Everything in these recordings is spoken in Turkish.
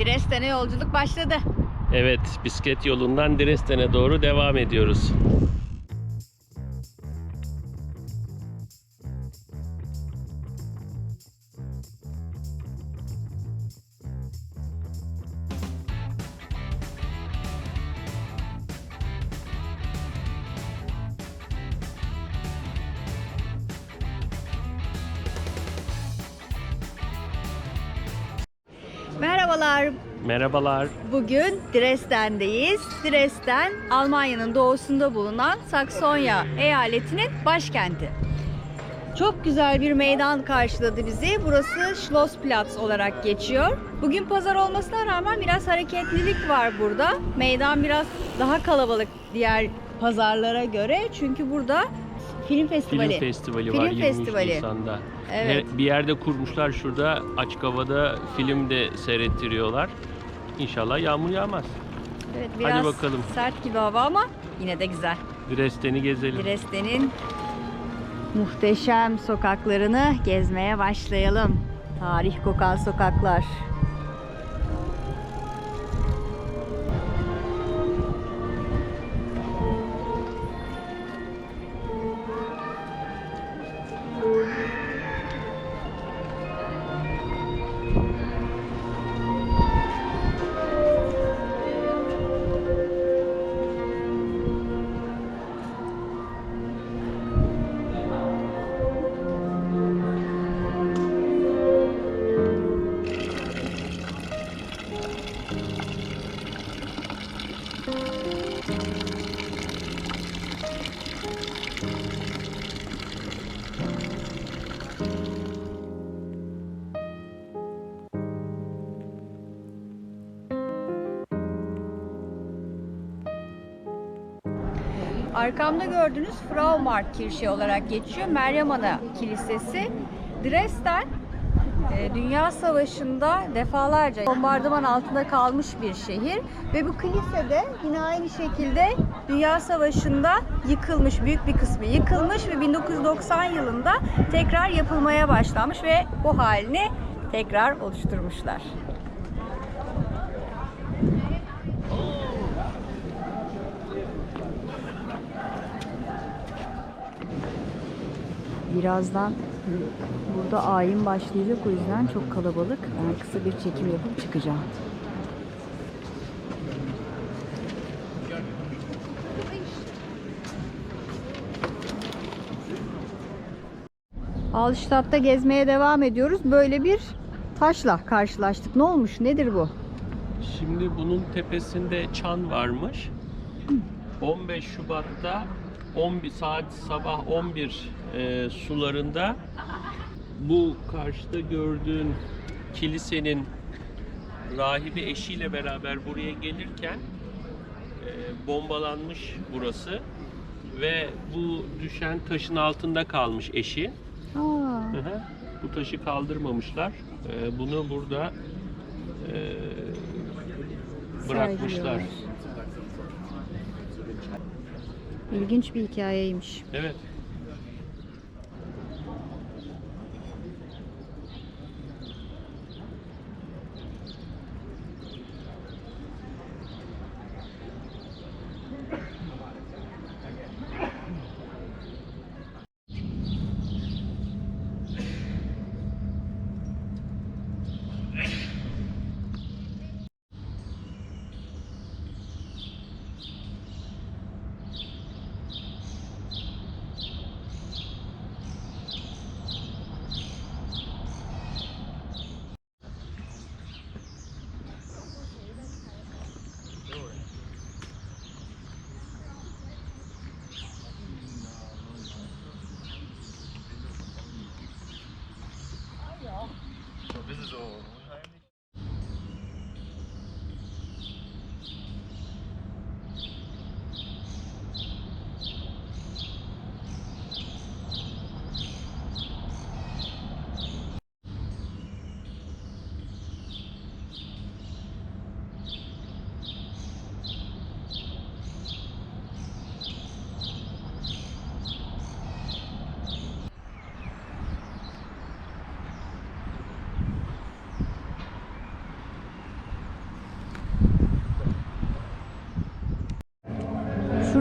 Dresden'e yolculuk başladı. Evet, bisiklet yolundan Dresden'e doğru devam ediyoruz. Merhabalar. Bugün Dresden'deyiz. Dresden, Almanya'nın doğusunda bulunan Saksonya eyaletinin başkenti. Çok güzel bir meydan karşıladı bizi. Burası Schlossplatz olarak geçiyor. Bugün pazar olmasına rağmen biraz hareketlilik var burada. Meydan biraz daha kalabalık diğer pazarlara göre. Çünkü burada film festivali. Film festivali Film var 23 festivali. Nisan'da. Evet. Bir yerde kurmuşlar şurada açık havada film de seyrettiriyorlar. İnşallah yağmur yağmaz. Evet, Hadi biraz bakalım. sert gibi hava ama yine de güzel. Dresden'i gezelim. Dresden'in muhteşem sokaklarını gezmeye başlayalım. Tarih kokan sokaklar. Arkamda gördüğünüz Fraumarkt Kirche olarak geçiyor. Meryem Ana Kilisesi. Dresden e, Dünya Savaşı'nda defalarca bombardıman altında kalmış bir şehir ve bu kilise de yine aynı şekilde Dünya Savaşı'nda yıkılmış, büyük bir kısmı yıkılmış ve 1990 yılında tekrar yapılmaya başlanmış ve bu halini tekrar oluşturmuşlar. Birazdan burada ayin başlayacak o yüzden çok kalabalık. Ben kısa bir çekim yapıp çıkacağım. Alştap'ta gezmeye devam ediyoruz. Böyle bir taşla karşılaştık. Ne olmuş? Nedir bu? Şimdi bunun tepesinde çan varmış. 15 Şubat'ta 11 saat sabah 11 e, sularında bu karşıda gördüğün kilisenin rahibi eşiyle beraber buraya gelirken e, bombalanmış burası ve bu düşen taşın altında kalmış eşi. Aa, Hı hı. Bu taşı kaldırmamışlar. E, bunu burada e, bırakmışlar. sergiliyorlar. İlginç bir hikayeymiş. Evet.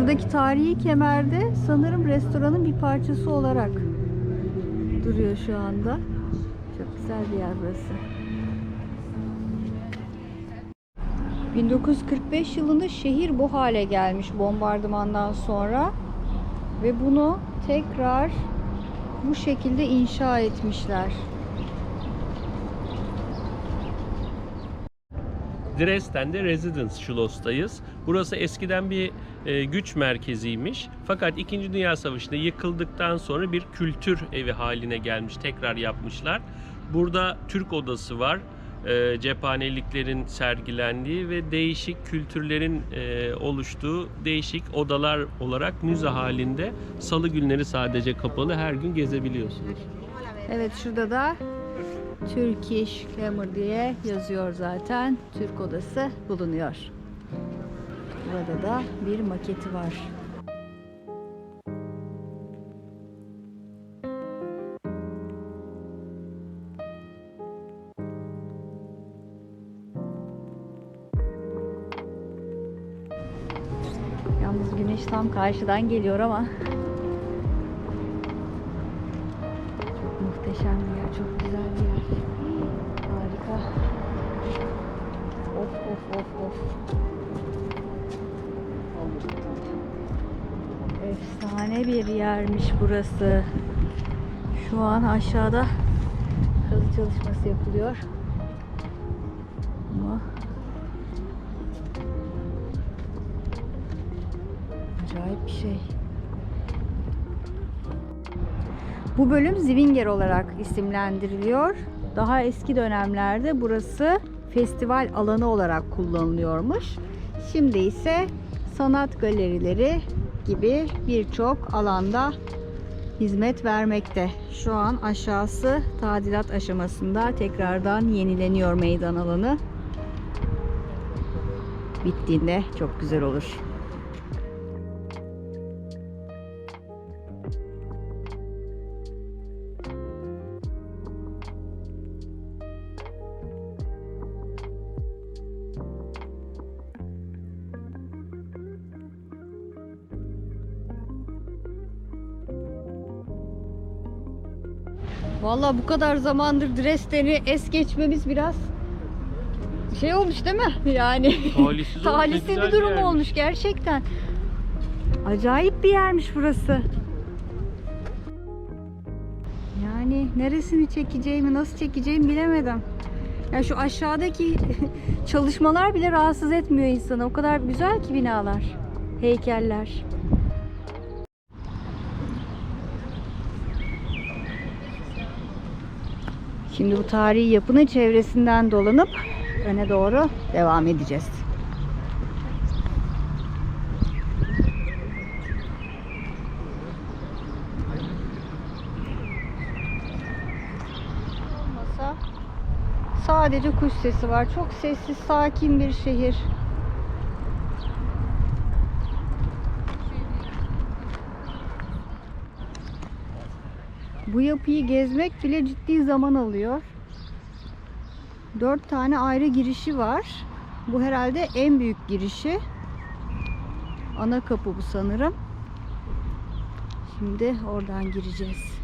Buradaki tarihi kemerde sanırım restoranın bir parçası olarak duruyor şu anda. Çok güzel bir yer burası. 1945 yılında şehir bu hale gelmiş bombardımandan sonra ve bunu tekrar bu şekilde inşa etmişler. Dresden'de Residence Schloss'tayız. Burası eskiden bir e, güç merkeziymiş. Fakat 2. Dünya Savaşı'nda yıkıldıktan sonra bir kültür evi haline gelmiş. Tekrar yapmışlar. Burada Türk odası var. E, cephaneliklerin sergilendiği ve değişik kültürlerin e, oluştuğu değişik odalar olarak müze halinde salı günleri sadece kapalı her gün gezebiliyorsunuz. Evet şurada da Turkish Glamour diye yazıyor zaten. Türk odası bulunuyor. Burada da bir maketi var. Yalnız güneş tam karşıdan geliyor ama çok muhteşem bir yer, çok güzel bir yer. Harika. Of of of of. Efsane bir yermiş burası. Şu an aşağıda kazı çalışması yapılıyor. Ama acayip bir şey. Bu bölüm Zwinger olarak isimlendiriliyor. Daha eski dönemlerde burası festival alanı olarak kullanılıyormuş. Şimdi ise sanat galerileri gibi birçok alanda hizmet vermekte. Şu an aşağısı tadilat aşamasında tekrardan yenileniyor meydan alanı. Bittiğinde çok güzel olur. Vallahi bu kadar zamandır Dresden'i es geçmemiz biraz şey olmuş değil mi? Yani Talihsiz talihsiz bir bir durum yermiş. olmuş gerçekten. Acayip bir yermiş burası. Yani neresini çekeceğimi, nasıl çekeceğimi bilemedim. Ya şu aşağıdaki çalışmalar bile rahatsız etmiyor insanı. O kadar güzel ki binalar, heykeller. Şimdi bu tarihi yapının çevresinden dolanıp öne doğru devam edeceğiz. Sadece kuş sesi var. Çok sessiz, sakin bir şehir. Bu yapıyı gezmek bile ciddi zaman alıyor. Dört tane ayrı girişi var. Bu herhalde en büyük girişi. Ana kapı bu sanırım. Şimdi oradan gireceğiz.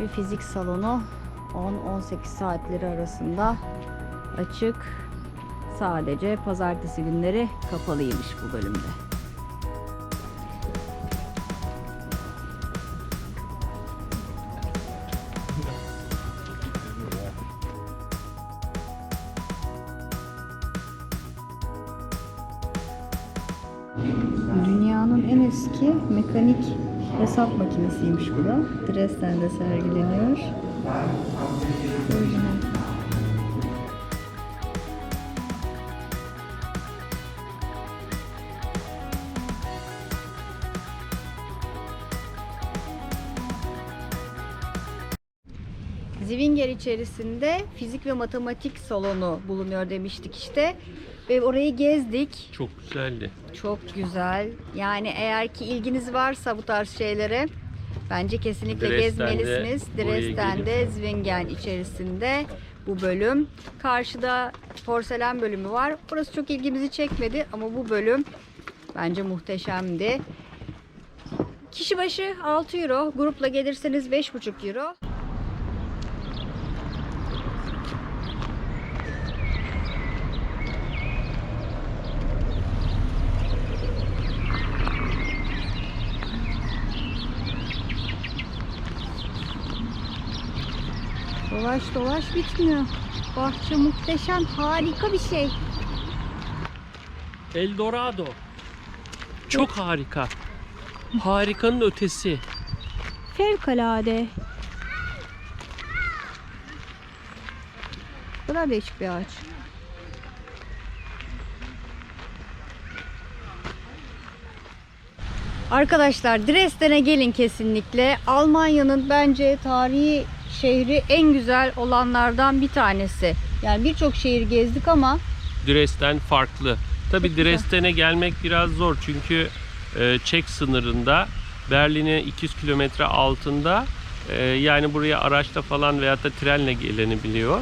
Ve fizik salonu 10-18 saatleri arasında açık. Sadece pazartesi günleri kapalıymış bu bölümde. Dünyanın en eski mekanik hesap makinesiymiş bu. Dresden'de sergileniyor. Orijinal. İçerisinde fizik ve matematik salonu bulunuyor demiştik işte. Ve orayı gezdik. Çok güzeldi. Çok güzel. Yani eğer ki ilginiz varsa bu tarz şeylere bence kesinlikle Dresden'de gezmelisiniz. Dresden'de Zwingen içerisinde bu bölüm. Karşıda porselen bölümü var. Burası çok ilgimizi çekmedi ama bu bölüm bence muhteşemdi. Kişi başı 6 euro. Grupla gelirseniz 5,5 euro. Dolaş dolaş bitmiyor. Bahçe muhteşem, harika bir şey. Eldorado. Çok harika. Harikanın ötesi. Fevkalade. Bu kadar değişik bir ağaç. Arkadaşlar Dresden'e gelin kesinlikle. Almanya'nın bence tarihi şehri en güzel olanlardan bir tanesi. Yani birçok şehir gezdik ama Dresden farklı. Tabi. Dresden'e gelmek biraz zor çünkü e, Çek sınırında Berlin'e 200 kilometre altında e, yani buraya araçla falan veyahut da trenle gelinebiliyor.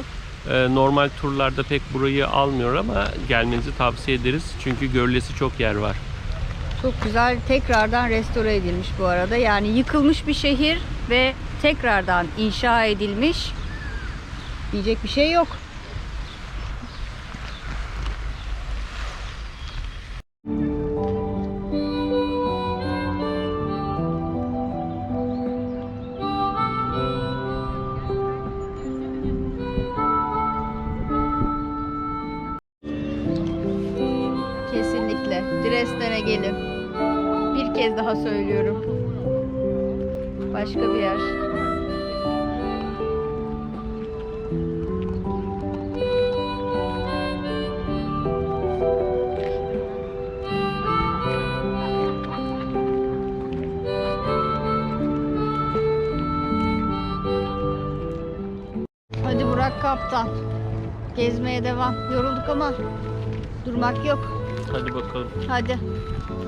E, normal turlarda pek burayı almıyor ama gelmenizi tavsiye ederiz çünkü görülesi çok yer var. Çok güzel tekrardan restore edilmiş bu arada. Yani yıkılmış bir şehir ve tekrardan inşa edilmiş. Diyecek bir şey yok. Burak Kaptan. Gezmeye devam. Yorulduk ama durmak yok. Hadi bakalım. Hadi.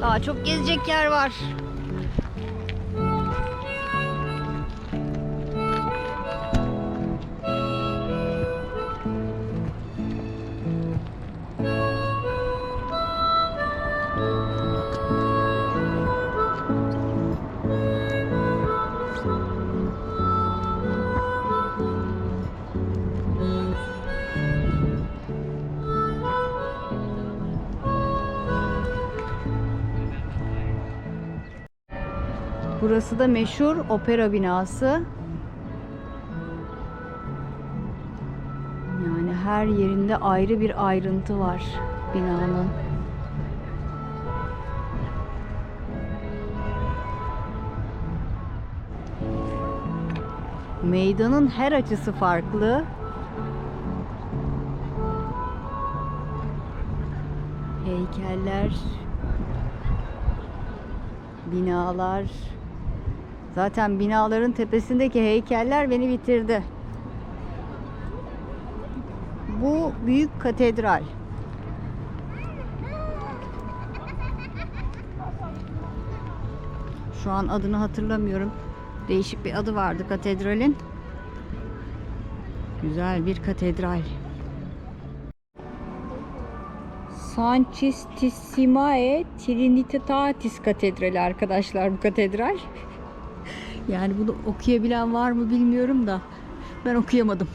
Daha çok gezecek yer var. Burası da meşhur opera binası. Yani her yerinde ayrı bir ayrıntı var binanın. Meydanın her açısı farklı. Heykeller, binalar. Zaten binaların tepesindeki heykeller beni bitirdi. Bu büyük katedral. Şu an adını hatırlamıyorum. Değişik bir adı vardı katedralin. Güzel bir katedral. Sanctissimiae Trinitatis Katedrali arkadaşlar bu katedral. Yani bunu okuyabilen var mı bilmiyorum da ben okuyamadım.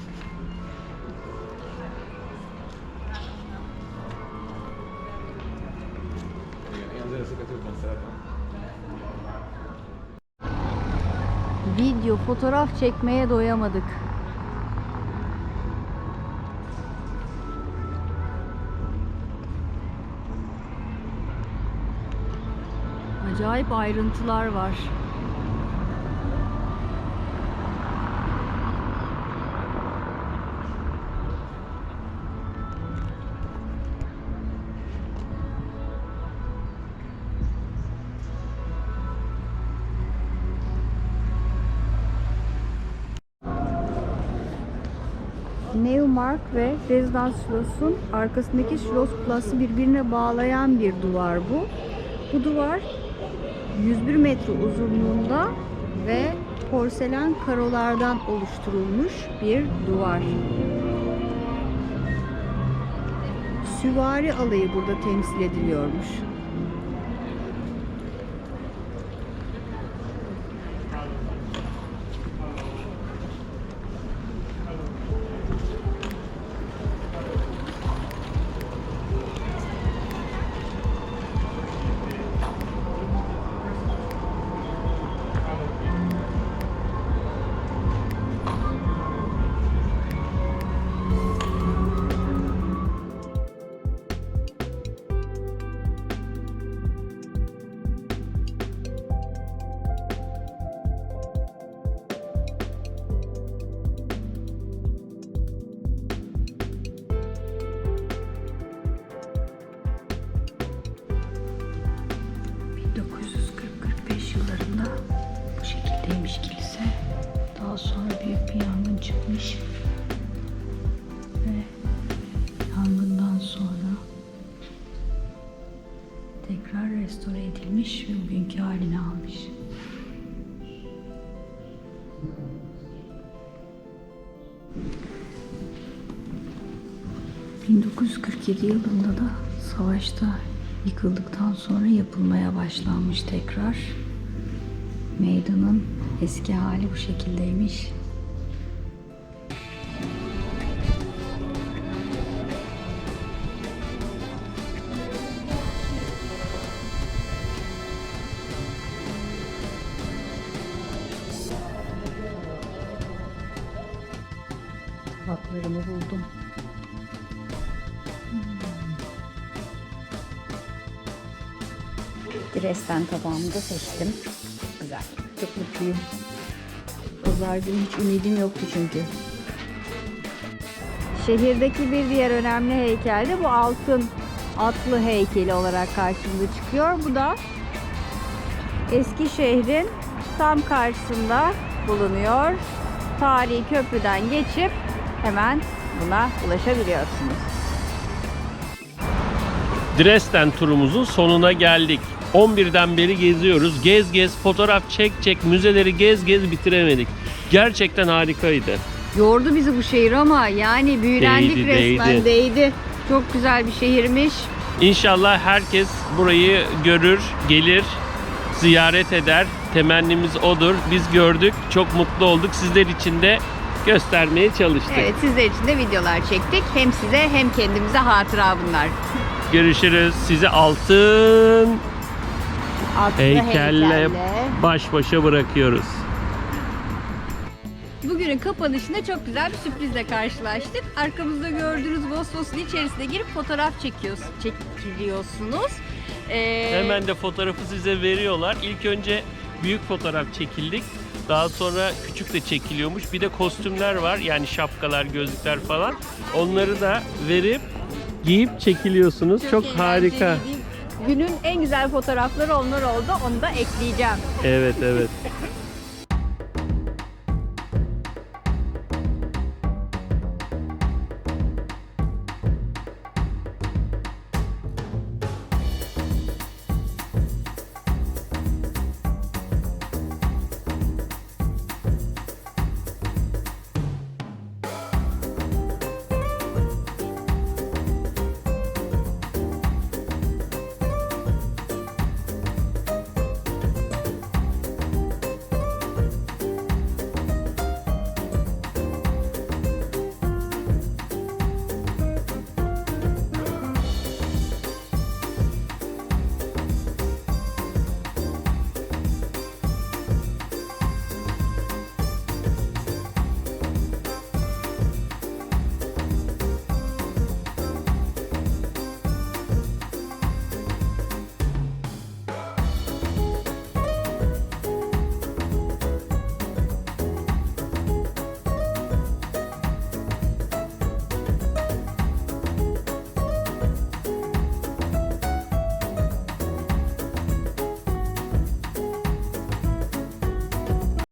Video, fotoğraf çekmeye doyamadık. Acayip ayrıntılar var. Neumark ve Residence Schloss'un arkasındaki Schloss Plus'ı birbirine bağlayan bir duvar bu. Bu duvar 101 metre uzunluğunda ve porselen karolardan oluşturulmuş bir duvar. Süvari alayı burada temsil ediliyormuş. Daha sonra büyük bir yangın çıkmış. Ve yangından sonra tekrar restore edilmiş ve bugünkü halini almış. ...1947 yılında da savaşta yıkıldıktan sonra yapılmaya başlanmış tekrar. Meydanın eski hali bu şekildeymiş. Tabaklarımı buldum. Dresden tabağımı da seçtim. Çok mutluyum. Pazar günü hiç ümidim yoktu çünkü. Şehirdeki bir diğer önemli heykel de bu altın atlı heykeli olarak karşımıza çıkıyor. Bu da eski şehrin tam karşısında bulunuyor. Tarihi köprüden geçip hemen buna ulaşabiliyorsunuz. Dresden turumuzun sonuna geldik. 11'den beri geziyoruz. Gez gez, fotoğraf çek çek, müzeleri gez gez bitiremedik. Gerçekten harikaydı. Yordu bizi bu şehir ama yani büyülendik Değdi, resmen değdi. değdi. Çok güzel bir şehirmiş. İnşallah herkes burayı görür, gelir, ziyaret eder. Temennimiz odur. Biz gördük, çok mutlu olduk. Sizler için de göstermeye çalıştık. Evet sizler için de videolar çektik. Hem size hem kendimize hatıra bunlar. Görüşürüz. Sizi altın Atlı heykelle heykelle. baş başa bırakıyoruz. Bugünün kapanışında çok güzel bir sürprizle karşılaştık. Arkamızda gördüğünüz Vosvos'un içerisine girip fotoğraf çekiyoruz, çekiliyorsunuz. Ee, Hemen de fotoğrafı size veriyorlar. İlk önce büyük fotoğraf çekildik. Daha sonra küçük de çekiliyormuş. Bir de kostümler var. Yani şapkalar, gözlükler falan. Onları da verip giyip çekiliyorsunuz. Çok, harika. Günün en güzel fotoğrafları onlar oldu. Onu da ekleyeceğim. Evet evet.